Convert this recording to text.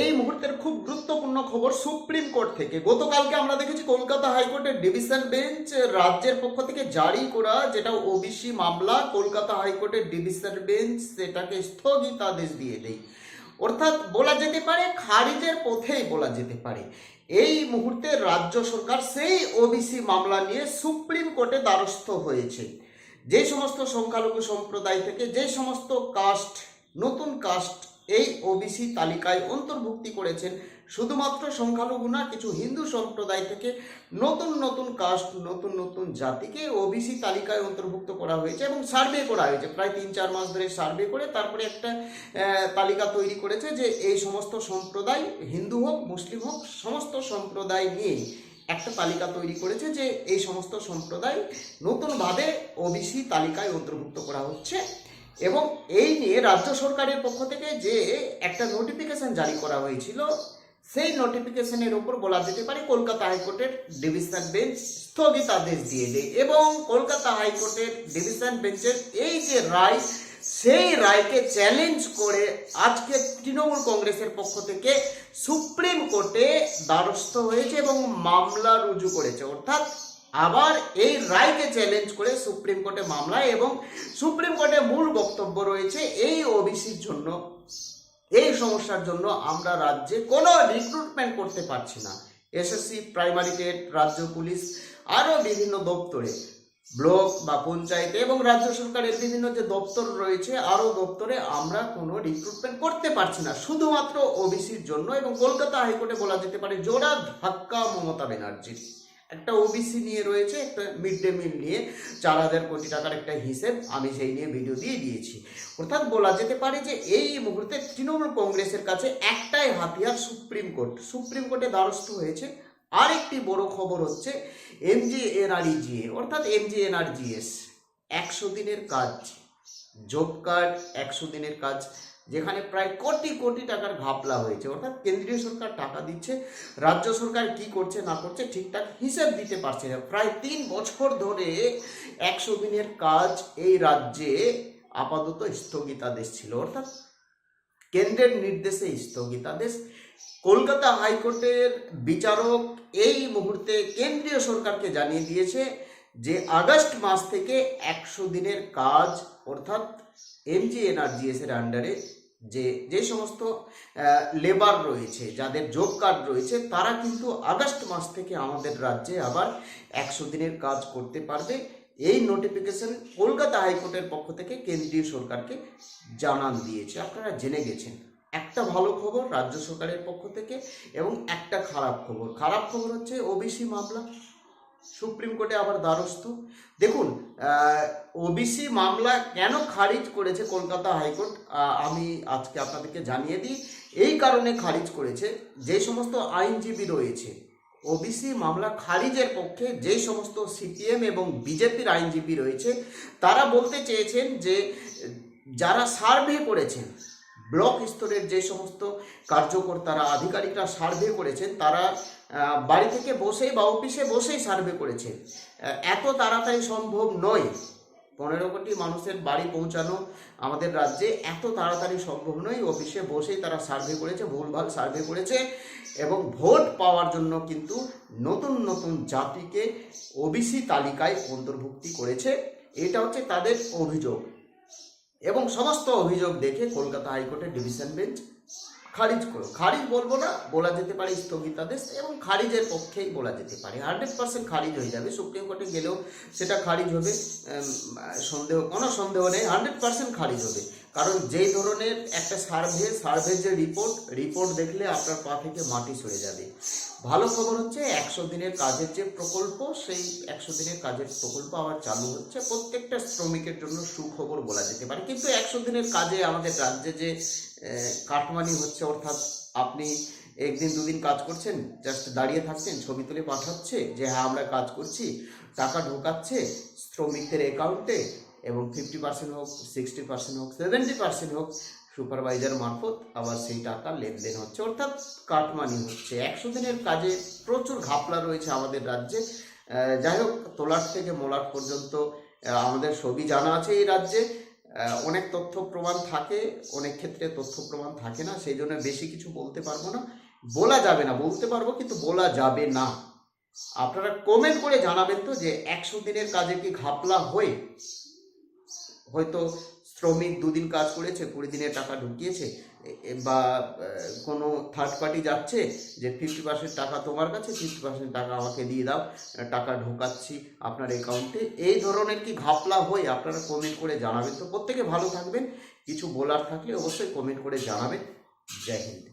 এই মুহূর্তের খুব গুরুত্বপূর্ণ খবর সুপ্রিম কোর্ট থেকে। গতকালকে আমরা দেখেছি কলকাতা হাইকোর্টের ডিভিশন বেঞ্চ রাজ্যের পক্ষ থেকে জারি করা যেটা ওবিসি মামলা, কলকাতা হাইকোর্টের ডিভিশন বেঞ্চ সেটাকে স্থগিতাদেশ দিয়ে দেয়। অর্থাৎ বলা যেতে পারে, খারিজের পথেই বলা যেতে পারে। এই মুহূর্তে রাজ্য সরকার সেই ওবিসি মামলা নিয়ে সুপ্রিম কোর্টে দ্বারস্থ হয়েছে। যে সমস্ত সংখ্যালঘু সম্প্রদায় থেকে যে সমস্ত কাস্ট, নতুন কাস্ট এই ওবিসি তালিকায় অন্তর্ভুক্তি করেছেন শুধুমাত্র সংখ্যালঘু না, কিছু হিন্দু সম্প্রদায় থেকে নতুন নতুন কাস্ট নতুন নতুন জাতিকে ওবিসি তালিকায় অন্তর্ভুক্ত করা হয়েছে এবং সার্ভে করা হয়েছে। প্রায় তিন চার মাস ধরে সার্ভে করে তারপরে একটা তালিকা তৈরি করেছে যে এই সমস্ত সম্প্রদায়, হিন্দু হোক, মুসলিম হোক, সমস্ত সম্প্রদায় নিয়ে একটা তালিকা তৈরি করেছে যে এই সমস্ত সম্প্রদায় নতুনভাবে ওবিসি তালিকায় অন্তর্ভুক্ত করা হচ্ছে। এবং এই নিয়ে রাজ্য সরকারের পক্ষ থেকে যে একটা নোটিফিকেশন জারি করা হয়েছিল, সেই নোটিফিকেশনের উপর বলা যেতে পারে কলকাতা হাইকোর্টের ডিভিশন বেঞ্চ স্থগিতাদেশ দিয়ে দেয় এবং কলকাতা হাইকোর্টের ডিভিশন বেঞ্চের এই যে রায়, সেই রায়কে চ্যালেঞ্জ করে আজকে তৃণমূল কংগ্রেসের পক্ষ থেকে সুপ্রিম কোর্টে দ্বারস্থ হয়েছে এবং মামলা রুজু করেছে। অর্থাৎ আবার এই রায়কে চ্যালেঞ্জ করে সুপ্রিম কোর্টে মামলা এবং সুপ্রিম কোর্টে মূল বক্তব্য রয়েছে এই ওবিসির জন্য। এই সমস্যার জন্য আমরা রাজ্যে কোনো রিক্রুটমেন্ট করতে পারছি না। এসএসসি প্রাইমারি টেট রাজ্য পুলিশ, আরও বিভিন্ন দপ্তরে, ব্লক বা পঞ্চায়েতে এবং রাজ্য সরকারের বিভিন্ন যে দপ্তর রয়েছে, আরও দপ্তরে আমরা কোনো রিক্রুটমেন্ট করতে পারছি না। শুধুমাত্র ওবিসির জন্য এবং কলকাতা হাইকোর্টে বলা যেতে পারে জোড়া ধাক্কা মমতা ব্যানার্জির। একটা ওবিসি নিয়ে রয়েছে, একটা মিড ডে মিল নিয়ে, চার হাজার কোটি টাকার একটা হিসেব আমি সেই নিয়ে ভিডিও দিয়ে দিয়েছি। অর্থাৎ বলা যেতে পারে যে এই মুহূর্তে তৃণমূল কংগ্রেসের কাছে একটাই হাতিয়ার সুপ্রিম কোর্ট। সুপ্রিম কোর্টে দ্বারস্থ হয়েছে। আরেকটি বড় খবর হচ্ছে এম এমজি এনআরইজিএ অর্থাৎ এম এমজি এনআরজিএস একশো দিনের কাজ, জব কার্ড, একশো দিনের কাজ। যেখানে প্রায় কোটি কোটি টাকার ঘাপলা হয়েছে। অর্থাৎ কেন্দ্রীয় সরকার টাকা দিচ্ছে, রাজ্য সরকার কি করছে না করছে ঠিকঠাক হিসেব দিতে পারছে না। প্রায় তিন বছর ধরে একশো দিনের কাজ এই রাজ্যে আপাতত স্থগিতাদেশ ছিল। অর্থাৎ কেন্দ্রের নির্দেশে স্থগিতাদেশ। কলকাতা হাইকোর্টের বিচারক এই মুহূর্তে কেন্দ্রীয় সরকারকে জানিয়ে দিয়েছে যে, আগস্ট মাস থেকে একশো দিনের কাজ, অর্থাৎ এমজিএনআরজিএস এর আন্ডারে যে যে সমস্ত লেবার রয়েছে, যাদের জব কার্ড রয়েছে, তারা কিন্তু আগস্ট মাস থেকে আমাদের রাজ্যে আবার একশো দিনের কাজ করতে পারবে। এই নোটিফিকেশন কলকাতা হাইকোর্টের পক্ষ থেকে কেন্দ্রীয় সরকারকে জানান দিয়েছে। আপনারা জেনে গেছেন। একটা ভালো খবর রাজ্য সরকারের পক্ষ থেকে এবং একটা খারাপ খবর। খারাপ খবর হচ্ছে ওবিসি মামলা। সুপ্রিম কোর্টে আবার দ্বারস্থ। দেখুন ওবিসি মামলা কেন খারিজ করেছে কলকাতা হাইকোর্ট? আমি আজকে আপনাদেরকে জানিয়ে দিই। এই কারণে খারিজ করেছে, যে সমস্ত আইনজীবী রয়েছে ওবিসি মামলা খারিজের পক্ষে যে সমস্ত সিপিএম এবং বিজেপির আইনজীবী রয়েছে, তারা বলতে চেয়েছেন যে যারা সার্ভে করেছেন ব্লক স্তরের যে সমস্ত কার্যকর্তারা, আধিকারিকরা সার্ভে করেছেন, তারা বাড়ি থেকে বসেই বা অফিসে বসেই সার্ভে করেছেন। এত তাড়াতাড়ি সম্ভব নয়। পনেরো কোটি মানুষের বাড়ি পৌঁছানো আমাদের রাজ্যে এত তাড়াতাড়ি সম্ভব নয়। অফিসে বসেই তারা সার্ভে করেছে, ভুলভাল সার্ভে করেছে এবং ভোট পাওয়ার জন্য কিন্তু নতুন নতুন জাতিকে ওবিসি তালিকায় অন্তর্ভুক্তি করেছে। এটা হচ্ছে তাদের অভিযোগ। এবং সমস্ত অভিযোগ দেখে কলকাতা হাইকোর্টের ডিভিশন বেঞ্চ খারিজ করো। খারিজ বলব না, বলা যেতে পারে স্থগিতাদেশ এবং খারিজের পক্ষেই বলা যেতে পারে। হান্ড্রেড পার্সেন্ট খারিজ হয়ে যাবে। সুপ্রিম কোর্টে গেলেও সেটা খারিজ হবে সন্দেহ, কোনো সন্দেহ নেই। হান্ড্রেড পার্সেন্ট খারিজ হবে। কারণ যেই ধরনের একটা সার্ভে, সার্ভের যে রিপোর্ট রিপোর্ট দেখলে আপনার পা থেকে মাটি সরে যাবে। ভালো খবর হচ্ছে, একশো দিনের কাজের যে প্রকল্প, সেই একশো দিনের কাজের প্রকল্প আবার চালু হচ্ছে। প্রত্যেকটা শ্রমিকের জন্য সুখবর বলা যেতে পারে। কিন্তু একশো দিনের কাজে আমাদের রাজ্যে যে কাটমানি হচ্ছে অর্থাৎ আপনি একদিন দুদিন কাজ করছেন জাস্ট দাঁড়িয়ে থাকছেন, ছবি তুলে পাঠাচ্ছে যে হ্যাঁ আমরা কাজ করছি, টাকা ঢোকাচ্ছে শ্রমিকদের অ্যাকাউন্টে এবং ফিফটি পার্সেন্ট হোক সিক্সটি পার্সেন্ট হোক সেভেন্টি পার্সেন্ট হোক সুপারভাইজার মারফত আবার সেই টাকা লেনদেন হচ্ছে। অর্থাৎ কাটমানি হচ্ছে। একশো দিনের কাজে প্রচুর ঘাপলা রয়েছে আমাদের রাজ্যে। যাই হোক, তোলার থেকে মোলার পর্যন্ত আমাদের সবই জানা আছে এই রাজ্যে। অনেক তথ্য প্রমাণ থাকে, অনেক ক্ষেত্রে তথ্য প্রমাণ থাকে না, সেই জন্য বেশি কিছু বলতে পারব না। বলা যাবে না, বলতে পারব কিন্তু বলা যাবে না। আপনারা কমেন্ট করে জানাবেন তো যে একশো দিনের কাজে কি ঘাপলা হয়ে হয়তো শ্রমিক দুদিন কাজ করেছে, কুড়ি দিনের টাকা ঢুকিয়েছে বা কোনো থার্ড পার্টি যাচ্ছে যে ফিফটি পার্সেন্ট টাকা তোমার কাছে ফিফটি পার্সেন্ট টাকা আমাকে দিয়ে দাও টাকা ঢোকাচ্ছি আপনার অ্যাকাউন্টে এই ধরনের কি ঘাপলা হয়ে আপনারা কমেন্ট করে জানাবেন। তো প্রত্যেকে ভালো থাকবেন, কিছু বলার থাকলে অবশ্যই কমেন্ট করে জানাবেন। জয় হিন্দ।